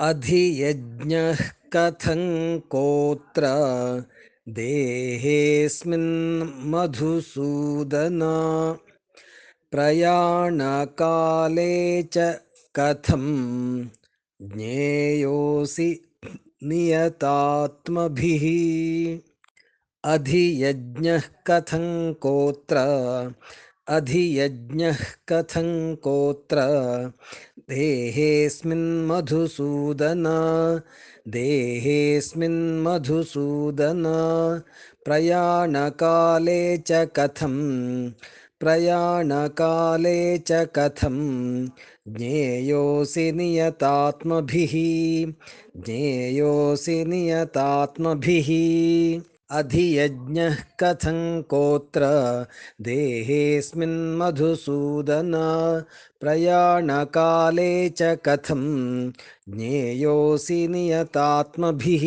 अधियज्ञः कथं कोत्र? देहेऽस्मिन् मधुसूदन। प्रयाणकाले च कथं? ज्ञेयोऽसि नियतात्मभिः। अधियज्ञः कथं कोत्र? अधियज्ञः कथं कोत्र? देहेऽस्मिन् देहेऽस्मिन् प्रयाणकाले च कथं प्रयाणकाले च कथं ज्ञेयोऽसि नियतात्मभिः? ज्ञेयोऽसि नियतात्मभिः? अधियज्ञः कथं कोत्र? देहेऽस्मिन् मधुसूदन प्रयाणकाले च कथं? ज्ञेयोऽसि नियतात्मभिः